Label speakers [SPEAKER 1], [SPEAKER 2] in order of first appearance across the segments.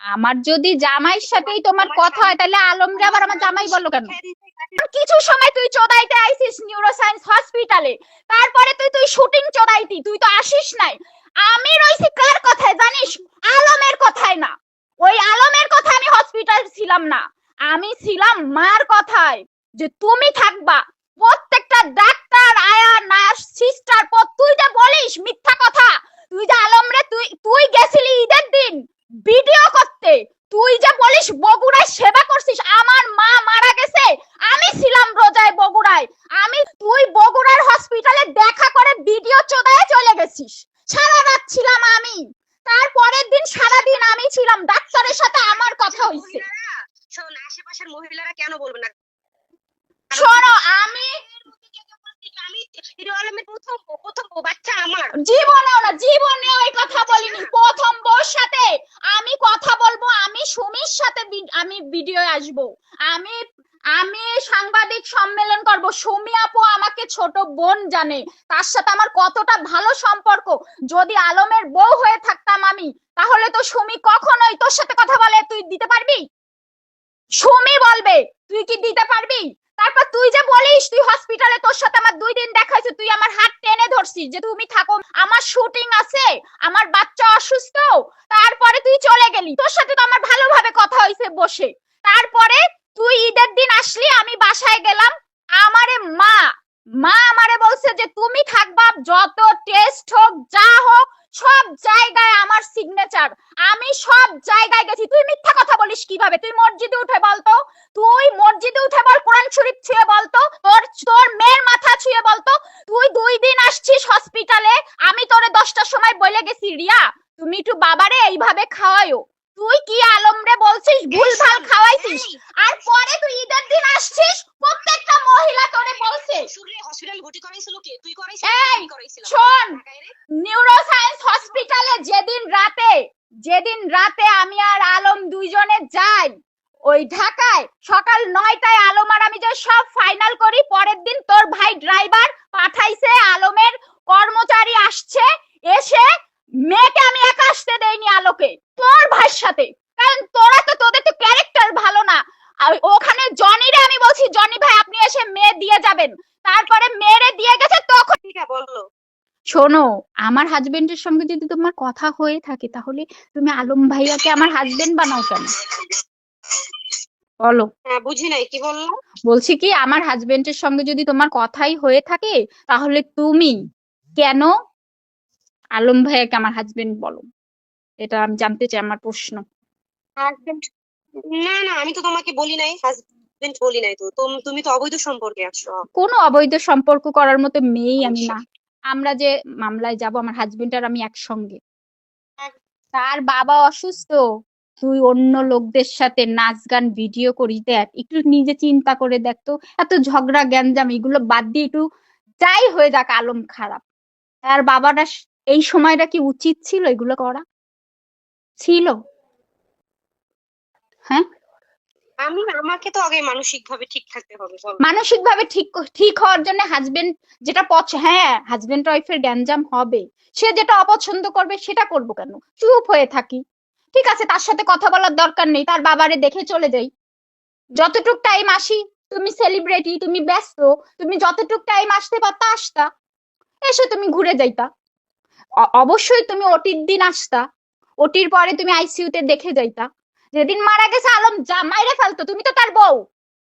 [SPEAKER 1] আমার যদি জামাইয়ের সাথেই তোমার কথা হয়, তাহলে আলমরে আবার আমার জামাই বলল কেন? কিছু সময় তুই চোদাইতে আইছিস নিউরোসায়েন্স হসপিটালে তারপরে তুই তুই শুটিং চোদাইতি, তুই তো আসিস নাই। আমি রইছি কার কথায় জানিস? আলমের কথায় না। ওই আলমের কথা আমি হসপিটাল ছিলাম না। আমি ছিলাম মার কথায় যে তুমি থাকবা। প্রত্যেকটা ডাক্তার আয়া নার্স সিস্টার তুই যে বলিস মিথ্যা কথা তুই যে আলমরে তুই তুই গেছিলি ঈদের দিন ভিডিও করতে তুই যে বলিস বগুড়ায় সেবা করছিস আমার মা মারা গেছে আমি ছিলাম রোজায় বগুড়ায় আমি তুই বগুড়ার হসপিটালে দেখা করে ভিডিও চোদায় চলে গেছিস সারা রাত ছিলাম আমি তারপরের দিন সারা দিন আমি ছিলাম ডাক্তারের সাথে আমার কথা হইছে
[SPEAKER 2] শোন আশেপাশের মহিলারা কেন বলবে না?
[SPEAKER 1] শোনো আমি
[SPEAKER 2] আমি হিরো আলমের প্রথম প্রথম বাচ্চা আমার।
[SPEAKER 1] জীবনেও না জীবনেও এই কথা বলিনি। প্রথম বউর সাথে আমি কথা বলব আমি সুমির সাথে আমি ভিডিও আসব। আমি আমি সাংবাদিক সম্মেলন করব। সুমি আপু আমাকে ছোট বোন জানে। তার সাথে আমার কতটা ভালো সম্পর্ক। যদি আলমের বউ হয়ে থাকতাম আমি, তাহলে তো সুমি কখনোই তোর সাথে কথা বলে তুই দিতে পারবি? সুমি বলবে, তুই কি দিতে পারবি? তারপর তুই যে বলিস, তুই হসপিটালে তোর সাথে আমার দুই দিন দেখা তুই আমার হাত টেনে ধরছিস যে তুমি থাকো। আমার শুটিং আছে, আমার বাচ্চা অসুস্থ। তারপরে তুই চলে গেলি। তোর সাথে তো আমার ভালোভাবে কথা হয়েছে বসে। তারপরে আসলি আমি বাসায় গেলাম, আমারে মা মা আমারে বলছে যে তুমি থাকবা যত টেস্ট হোক, যা হোক, সব জায়গায় আমার সিগনেচার আমি সব জায়গায় গেছি। তুই মিথ্যা কথা বলিস কীভাবে? তুই মসজিদে উঠে বলতো, তুই মসজিদে উঠে বল, কোরআন শরীফ ছুঁয়ে বলতো, তোর তোর মেয়ের মাথা ছুঁয়ে বলতো, তুই দুই দিন আসছিস হসপিটালে আমি তোরে দশটার সময় বলে গেছি। রিয়া, তুমি একটু বাবারে এইভাবে খাওয়াইও তুই কি আলম রে বলছিস ভুল ভালো খাওয়াইছিস? আর পরে তুই ঈদের দিন আসছিস প্রত্যেকটা মহিলা তোরে বলছে।
[SPEAKER 2] হসপিটাল ভর্তি করাইছিল কে? তুই করাইছিস
[SPEAKER 1] শোন নিউরোসায়েন্স হসপিটালে যেদিন রাতে যেদিন রাতে আমি আর আলম দুইজনে যাই ওই ঢাকায় সকাল নয়টায় আলম আর আমি যে সব ফাইনাল করি পরের দিন তোর ভাই ড্রাইভার পাঠাইছে আলমের কর্মচারী আসছে এসে মেয়েকে আমি একা আসতে দেইনি আলোকে। তোর ভাইয়ের সাথে। কারণ তোরা তো তোদের তো ক্যারেক্টার ভালো না। ওখানে জনিরে আমি বলছি জনি ভাই আপনি এসে মেয়ে দিয়ে যাবেন। তারপরে মেয়েরে দিয়ে গেছে তখন
[SPEAKER 2] বলল
[SPEAKER 1] শোনো আমার হাজবেন্ডের সঙ্গে যদি তোমার কথা হয়ে থাকে তাহলে তুমি আলম ভাইয়াকে আমার হাজবেন্ড বানাও কেন? বলো।
[SPEAKER 2] হ্যাঁ বুঝি নাই কি বলল?
[SPEAKER 1] বলছি কি আমার হাজবেন্ডের সঙ্গে যদি তোমার কথাই হয়ে থাকে তাহলে তুমি কেন আলম ভাইয়াকে আমার হাজবেন্ড বলো? এটা আমি জানতে চাই আমার প্রশ্ন।
[SPEAKER 2] হাজবেন্ড না না আমি তো তোমাকে বলি নাই হাজবেন্ড বলি নাই তো। তুমি তো অবৈধ সম্পর্কে আছো।
[SPEAKER 1] কোনো অবৈধ সম্পর্ক করার মতো মেয়েই আমি না। আমরা যে মামলায় যাব আমার হাজবেন্ড আর আমি একসঙ্গে। তার বাবা অসুস্থ তুই অন্য লোকদের সাথে নাচ গান ভিডিও করি দেখ। একটু নিজে চিন্তা করে দেখ তো। এত ঝগড়া গ্যাঞ্জাম এগুলো বাদ দিয়ে একটু যাই হয়ে যাক আলম খারাপ। তার বাবাটা এই সময়টা কি উচিত ছিল এগুলো করা? ছিল। হ্যাঁ?
[SPEAKER 2] আমি আমাকে তো আগে মানসিক ভাবে ঠিক থাকতে হবে
[SPEAKER 1] মানসিক ভাবে ঠিক ঠিক হওয়ার জন্য হাজবেন্ড যেটা পছ হ্যাঁ হাজবেন্ড ওয়াইফের গ্যাঞ্জাম হবে। সে যেটা অপছন্দ করবে সেটা করব কেন? চুপ হয়ে থাকি। ঠিক আছে তার সাথে কথা বলার দরকার নেই তার বাবারে দেখে চলে যাই। যতটুক টাইম আসি তুমি সেলিব্রিটি তুমি ব্যস্ত তুমি যতটুক টাইম আসতে পারতা আসতা। এসে তুমি ঘুরে যাইতা। অবশ্যই তুমি ওটির দিন আসতা। ওটির পরে তুমি আইসিইউতে দেখে যাইতা। যেদিন মারা গেছে আলম, যা মাইরে ফেলতো, তুমি তো তার বউ।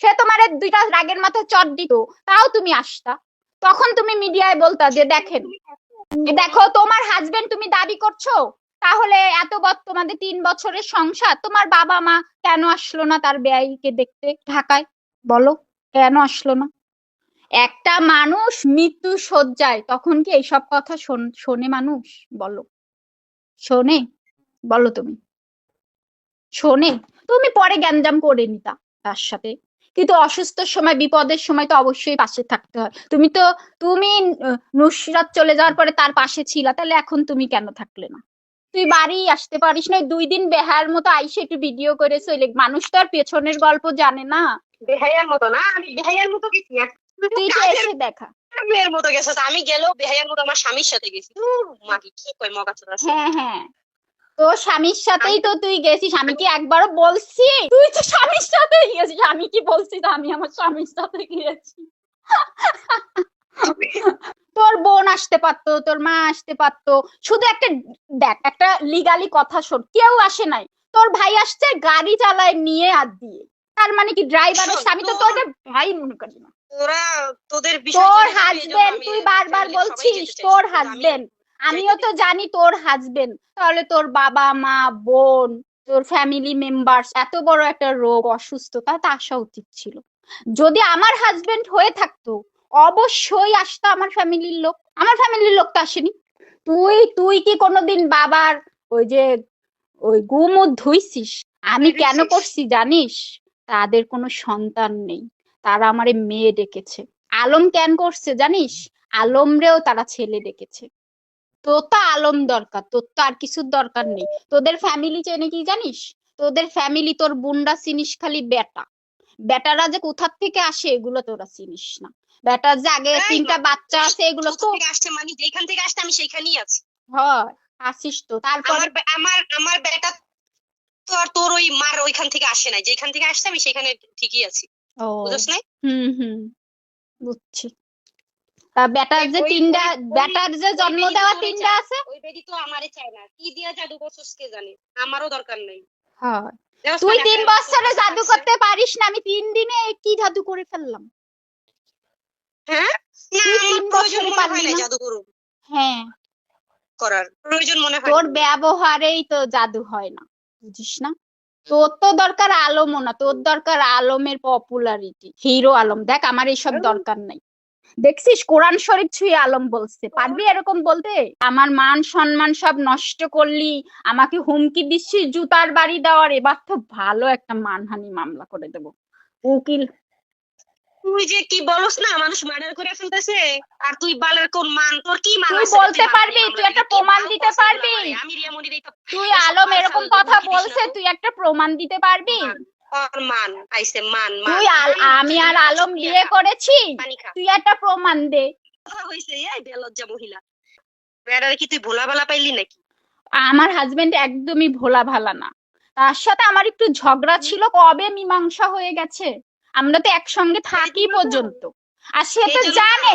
[SPEAKER 1] সে তোমার দুইটা রাগের মাথায় চট দিত, তাও তুমি আসতা। তখন তুমি মিডিয়ায় বলতা যে, দেখেন দেখো, তোমার হাজবেন্ড তুমি দাবি করছ? তাহলে এত বৎ, তোমাদের তিন বছরের সংসার, তোমার বাবা মা কেন আসলো না তার ব্যয়কে দেখতে ঢাকায়? বলো, কেন আসলো না? একটা মানুষ মৃত্যু শয্যায়, তখন কি এইসব কথা শোনে মানুষ? বলো। শোনে? বলো তুমি। শোনে তুমি পরে গ্যাঞ্জাম করে নিতা তার সাথে। কিন্তু অসুস্থর সময় বিপদের সময় তো অবশ্যই পাশে থাকতে হয়। তুমি তো তুমি নুসরাত চলে যাওয়ার পরে তার পাশে ছিলা তাহলে এখন তুমি কেন থাকলে না? তুই বাড়ি আসতে পারিস না দুই দিন বেহার মতো আইসে একটু ভিডিও করে চলে মানুষ তো আর পেছনের গল্প জানে না।
[SPEAKER 2] বেহাইয়ার মতো না আমি বেহাইয়ার মতো গেছি।
[SPEAKER 1] তুই তো এসে দেখা।
[SPEAKER 2] মেয়ের মতো গেছো আমি গেলেও বেহাইয়ার মতো আমার স্বামীর সাথে গেছি। মাকে কি কয় মগা
[SPEAKER 1] হ্যাঁ হ্যাঁ। তোর স্বামীর সাথেই তো তুই গেছিস আমি কি একবারও বলছি? তুই তো স্বামীর সাথেই গেছিস আমি কি বলছি তো আমি আমার স্বামীর সাথে গিয়েছি? তোর বোন আসতে পারতো তোর মা আসতে পারতো। শুধু একটা দেখ একটা লিগালি কথা শোন কেউ আসে নাই। তোর ভাই আসছে গাড়ি চালায় নিয়ে আর দিয়ে। তার মানে কি ড্রাইভারের স্বামী তো
[SPEAKER 2] তোর-
[SPEAKER 1] ভাই মনে করি না।
[SPEAKER 2] তোরা তোদের বিষয়
[SPEAKER 1] তোর হাজবেন্ড তুই বারবার বলছিস তোর হাজবেন্ড আমিও তো জানি তোর হাজবেন্ড তাহলে তোর বাবা মা বোন তোর ফ্যামিলি মেম্বার্স এত বড় একটা রোগ অসুস্থতা তা আসা উচিত ছিল। যদি আমার হাজবেন্ড হয়ে থাকতো অবশ্যই আসতো আমার ফ্যামিলির লোক। আমার ফ্যামিলির লোক তো আসেনি। তুই তুই কি কোনোদিন বাবার ওই যে ওই গুমুদ ধুইছিস? আমি কেন করছি জানিস? তাদের কোনো সন্তান নেই। তারা আমারে মেয়ে ডেকেছে। আলম কেন করছে জানিস? আলমরেও তারা ছেলে ডেকেছে। তো আলম দরকার তোর তো আর কিছুর দরকার নেই। তোদের ফ্যামিলি চেনে কি জানিস? তোদের ফ্যামিলি তোর বুন্ডা চিনিস খালি বেটা বেটারা যে কোথার থেকে আসে এগুলো তোরা চিনিস না। বেটার যে আগে তিনটা বাচ্চা আছে এগুলো তো
[SPEAKER 2] আসছে মানে যেখান থেকে আসছে আমি সেইখানেই আছি।
[SPEAKER 1] হয় আসিস তো। তারপর
[SPEAKER 2] আমার আমার বেটা তো আর তোর ওই মার ওইখান থেকে আসে নাই। যেখান থেকে আসছে আমি সেখানে ঠিকই আছি। বুঝছ নাই?
[SPEAKER 1] হুম হুম বুঝছি। তা বেটার যে তিনটা বেটার যে জন্ম দেওয়া তিনটা আছে?
[SPEAKER 2] ওই বেডি তো আমারে চায় না। কি দিয়া জাদু করছিস কে জানে? আমারও দরকার নেই।
[SPEAKER 1] হয়। তুই তিন বছরে জাদু করতে পারিস না আমি তিন দিনে কি জাদু করে ফেললাম?
[SPEAKER 2] হ্যাঁ?
[SPEAKER 1] তুই তিন বছরে
[SPEAKER 2] না? জাদু
[SPEAKER 1] হ্যাঁ।
[SPEAKER 2] করার। প্রয়োজন মনে হয়
[SPEAKER 1] তোর ব্যবহারেই তো জাদু হয় না বুঝিস না? তোর তো দরকার আলমও না তোর দরকার আলমের পপুলারিটি হিরো আলম। দেখ আমার এইসব দরকার নাই। দেখছিস? কোরআন শরীফ ছুঁয়ে আলম বলছে। পারবি এরকম বলতে? আমার মান সম্মান সব নষ্ট করলি। আমাকে হুমকি দিচ্ছিস জুতার বাড়ি দেওয়ার। এবার তো ভালো একটা মানহানি মামলা করে দেবো। উকিল।
[SPEAKER 2] তুই যে কি বলস না মানুষ মার্ডার করে ফেলতেছে। আর তুই বালের কোন মান? তোর কি মান
[SPEAKER 1] তুই বলতে পারবি, তুই একটা প্রমাণ দিতে পারবি?
[SPEAKER 2] আমি এই
[SPEAKER 1] তুই আলম এরকম কথা বলছে তুই একটা প্রমাণ দিতে পারবি?
[SPEAKER 2] মান, আইছে মান
[SPEAKER 1] তুই আমি আর আলম বিয়ে করেছি তুই একটা প্রমাণ দে।
[SPEAKER 2] হইছে এই বেলজ্জা মহিলা। বেড়ারে কি তুই ভোলা ভালা পাইলি নাকি?
[SPEAKER 1] আমার হাজবেন্ড একদমই ভোলা ভালা না। তার সাথে আমার একটু ঝগড়া ছিল কবে মীমাংসা হয়ে গেছে? আমরা তো একসঙ্গে থাকি পর্যন্ত। আর সে তো জানে।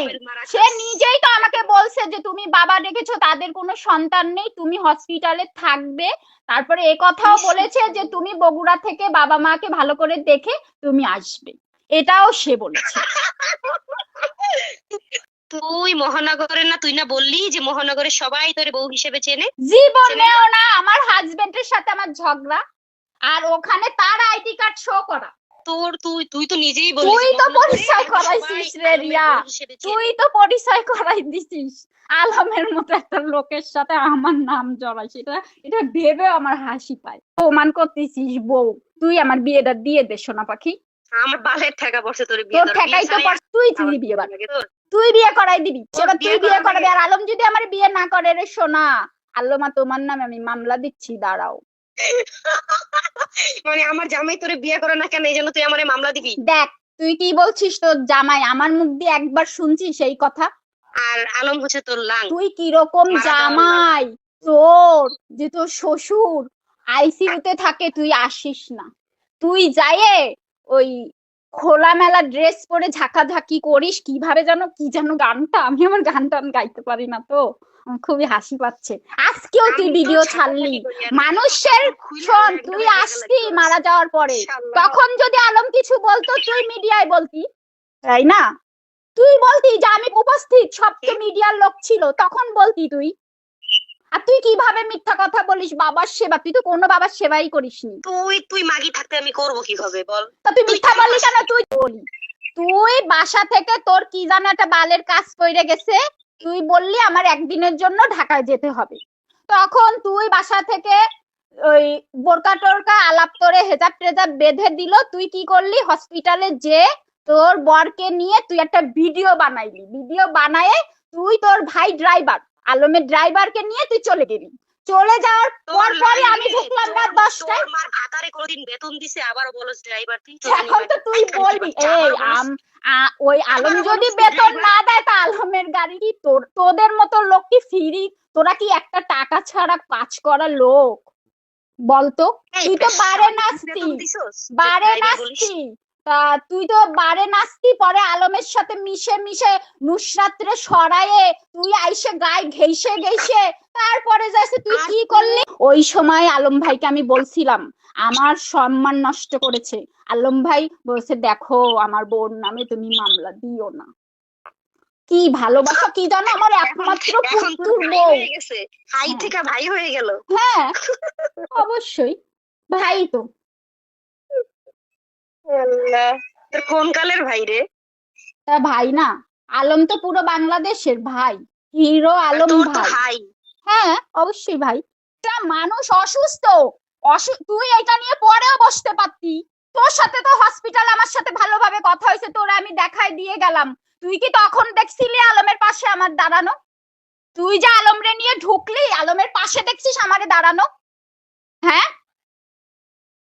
[SPEAKER 1] সে নিজেই তো আমাকে বলছে যে তুমি বাবা ডেকেছো তাদের কোনো সন্তান নেই তুমি হসপিটালে থাকবে। তারপরে এ কথাও বলেছে যে তুমি বগুড়া থেকে বাবা মাকে ভালো করে দেখে তুমি আসবে। এটাও সে বলেছে।
[SPEAKER 2] তুই মহানগরের না তুই না বললি যে মহানগরের সবাই তোর বউ হিসেবে চেনে?
[SPEAKER 1] জীবনেও না? আমার হাজবেন্ডের সাথে আমার ঝগড়া। আর ওখানে তার আইডি কার্ড শো করা।
[SPEAKER 2] তোর তুই তুই তো নিজেই বললি
[SPEAKER 1] তুই তো পরিচয় করাইছিস রে রিয়া। তুই তো পরিচয় করাই দিছিস। আলমের মতো একটা লোকের সাথে আমার নাম জড়াই সেটা এটা ভেবে আমার হাসি পায়। প্রমাণ করতেছিস বউ। তুই আমার বিয়েটা দিয়ে দে সোনা পাখি।
[SPEAKER 2] আমার বালের ঠেকা পড়ছে তোর বিয়ে
[SPEAKER 1] তোর ঠেকাই
[SPEAKER 2] বিয়ে
[SPEAKER 1] তো পর তুই এবার
[SPEAKER 2] তোর।
[SPEAKER 1] তুই বিয়ে করাই দিবি। এবার তুই বিয়ে করাবি। আর আলম যদি আমার বিয়ে না করে রে সোনা। আল্লামা তোমার নামে আমি মামলা দিচ্ছি দাঁড়াও।
[SPEAKER 2] মানে আমার জামাই তোরে বিয়ে করে না কেন? এই জন্য তুই আমারে মামলা দিবি?
[SPEAKER 1] দেখ তুই কি বলছিস তোর জামাই? আমার মুখ দিয়ে একবার শুনছিস এই কথা?
[SPEAKER 2] আর আলম হচ্ছে তোর লাং।
[SPEAKER 1] তুই
[SPEAKER 2] মারা দেওয়ার
[SPEAKER 1] জামাই? তোর যে তোর শ্বশুর আইসিইউতে থাকে তুই আসিস না। তুই যায়ে ওই খোলামেলা ড্রেস পরে ঝাঁকাঝাঁকি করিস কীভাবে যেন কি যেন গানটা? আমি আমার গান টান গাইতে পারি না তো। খুবই হাসি পাচ্ছে। আজকেও তুই ভিডিও ছাড়লি। মানুষের শোন তুই আসতি মারা যাওয়ার পরে। তখন যদি আলম কিছু বলতো তুই মিডিয়ায় বলতি তাই না? তুই বলতি যে আমি উপস্থিত সব তো মিডিয়ার লোক ছিল তখন বলতি তুই। আর তুই কীভাবে মিথ্যা কথা বলিস বাবার সেবা? তুই তো কোনো বাবার সেবাই করিসনি।
[SPEAKER 2] তুই তুই মাগি থাকতে আমি করব কীভাবে বল?
[SPEAKER 1] তা তুই মিথ্যা
[SPEAKER 2] কি
[SPEAKER 1] বললি কেন? তুই বলি। তুই বাসা থেকে তোর কি যেন একটা বালের কাজ কইরে গেছে তুই বললি আমার একদিনের জন্য ঢাকায় যেতে হবে। তখন তুই বাসা থেকে ওই বোরকা টোরকা, আলাপ করে হেজাব টেজাব বেঁধে দিল। তুই কি করলি? হসপিটালে যে তোর বরকে নিয়ে তুই একটা ভিডিও বানাইলি। ভিডিও বানায়ে তুই তোর ভাই ড্রাইভার আলমের ড্রাইভারকে নিয়ে তুই চলে গেলি। চলে যাওয়ার পর পরই আমি ঢুকলাম রাত দশটায়।
[SPEAKER 2] তোর মার ভাতারে কোনোদিন বেতন দিছে আবার বলস ড্রাইভার তুই
[SPEAKER 1] এখন তো তুই বলবি এই আম ওই আলম যদি বেতন না দেয় তা আলমের গাড়ি কি তোর তোদের মতো লোক কি ফিরি তোরা কি একটা টাকা ছাড়া কাজ করা লোক? বলতো? তুই তো বারে নাচতি?
[SPEAKER 2] যে
[SPEAKER 1] বারে
[SPEAKER 2] ভাই ভাই
[SPEAKER 1] নাচতি। তা তুই তো বারে নাচতি পরে আলমের সাথে মিশে মিশে নুসরাত্রে সরায়ে তুই আইসে গায়ে ঘেইসে ঘেইসে তারপরে যাইছে তুই কি করলি? ওই সময় আলম ভাইকে আমি বলছিলাম আমার সম্মান নষ্ট করেছে। আলম ভাই বলছে দেখো আমার বোন নামে তুমি মামলা দিও না। কি ভালোবাসা কি জানো? আমার একমাত্র
[SPEAKER 2] ভাই
[SPEAKER 1] বউ।
[SPEAKER 2] হাই
[SPEAKER 1] হ্যাঁ।
[SPEAKER 2] থেকে ভাই হয়ে গেল।
[SPEAKER 1] হ্যাঁ অবশ্যই। ভাই তো।
[SPEAKER 2] তোর কোন কালের ভাই রে?
[SPEAKER 1] তা ভাই না আলম তো পুরো বাংলাদেশের ভাই হিরো আলম ভাই। হ্যাঁ অবশ্যই ভাই। তা মানুষ অসুস্থ অসু- তুই এটা নিয়ে পরেও বসতে পারতি। তোর সাথে তো হসপিটাল আমার সাথে ভালোভাবে কথা হয়েছে তোরা আমি দেখায় দিয়ে গেলাম। তুই কি তখন দেখছিলি আলমের পাশে আমার দাঁড়ানো? তুই যে আলমরে নিয়ে ঢুকলি আলমের পাশে দেখছিস আমারে দাঁড়ানো? হ্যাঁ?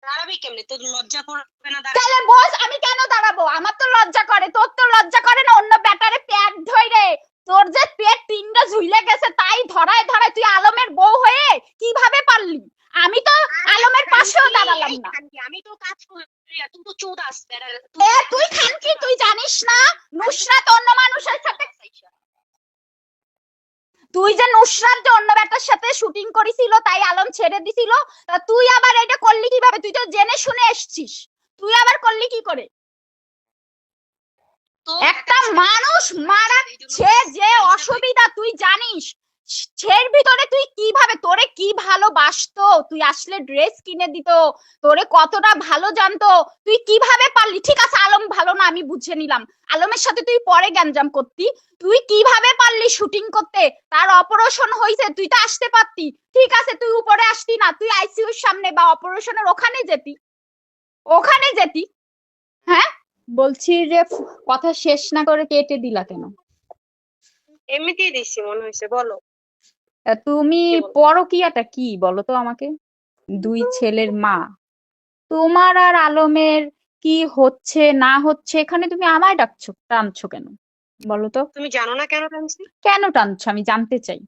[SPEAKER 2] দাঁড়াবি কেমনে? তোর লজ্জা করবে না
[SPEAKER 1] তাহলে বস আমি কেন দাঁড়াবো? আমার তো লজ্জা করে তোর তো লজ্জা করে না অন্য ব্যাটারে পেট ধরে তোর যে পেট তিনটা ঝুলে গেছে তাই ধরায় ধরায় তুই আলমের বউ হয়ে কীভাবে পারলি? আমি তো আলমের পাশেও দাঁড়ালাম না।
[SPEAKER 2] আমি তো কাজ করি। তুই তো চোদ আসবে
[SPEAKER 1] তুই খান কি তুই জানিস না? নুসরাত অন্য মানুষের সাথে তুই যে নুসরাত যে অন্য ব্যাটার সাথে শুটিং করেছিল তাই আলম ছেড়ে দিছিল তা তুই আবার এটা করলি কীভাবে? তুই তো জেনে শুনে এসছিস। তুই আবার করলি কি করে? একটা মানুষ মারা সে যে অসুবিধা তুই জানিস। সের ভিতরে তুই কীভাবে, তোরে কি ভালোবাসতো? তুই আসলে ড্রেস কিনে দিত, তোরে কতটা ভালো জানতো, তুই কীভাবে পারলি? ঠিক আছে, আলম ভালো না, আমি বুঝে নিলাম। আলমের সাথে তুই পরে গ্যাঞ্জাম করতি। তুই কীভাবে পারলি শুটিং করতে? তার অপারেশন হয়েছে তুই তো আসতে পারতি। ঠিক আছে, তুই উপরে আসতি না, তুই আইসিইউর সামনে বা অপারেশনের ওখানে যেতি। ওখানে যেতি। হ্যাঁ? বলছি যে, কথা শেষ না করে কেটে দিলা কেন?
[SPEAKER 2] এমনিতেই দিচ্ছি মনে হয়েছে বলো।
[SPEAKER 1] তা তুমি
[SPEAKER 2] বলব?
[SPEAKER 1] পরকীয়াটা কি বলো তো আমাকে? দুই ছেলের মা। তোমার আর আলমের কি হচ্ছে না হচ্ছে এখানে তুমি আমায় ডাকছো টানছো কেন? বলো তো।
[SPEAKER 2] তুমি জানো না কেন টানছি?
[SPEAKER 1] কেন টানছো? আমি জানতে চাই।